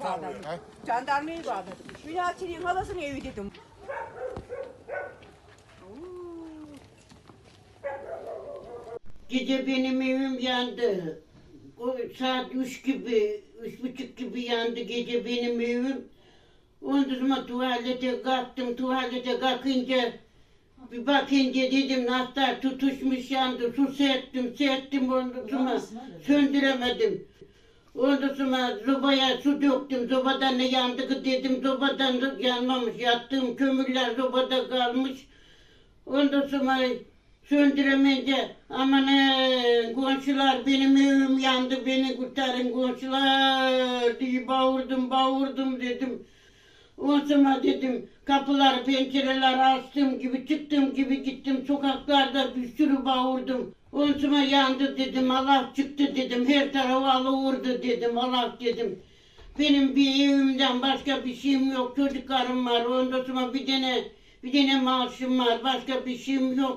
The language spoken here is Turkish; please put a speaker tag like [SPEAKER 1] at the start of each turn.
[SPEAKER 1] bağladım. Jandarmayı bağladım. Münasir'in halasının evi dedim.
[SPEAKER 2] Gece benim evim yandı. O saat üç gibi, üç buçuk gibi yandı gece benim evim. Ondan sonra tuvalete kalktım, tuvalete kalkınca bir bakınca dedim nasıl tutuşmuş yandı. Su serttim, serttim ondan sonra söndüremedim. Ondan sonra sobaya su döktüm. Sobadan ne yandı ki dedim. Sobadan da yanmamış. Yattığım kömürler sobada kalmış. Ondan sonra söndüremeyince aman ee, komşular benim evim yandı beni kurtarın komşular diye bağırdım bağırdım dedim. Sonra dedim kapılar pencereler açtım gibi çıktım gibi gittim sokaklarda bir sürü bağırdım. Sonra yandı dedim Allah çıktı dedim her tarafı alıvurdu dedim Allah dedim. Benim bir evimden başka bir şeyim yok çocuklarım var sonra bir tane bir tane maaşım var başka bir şeyim yok.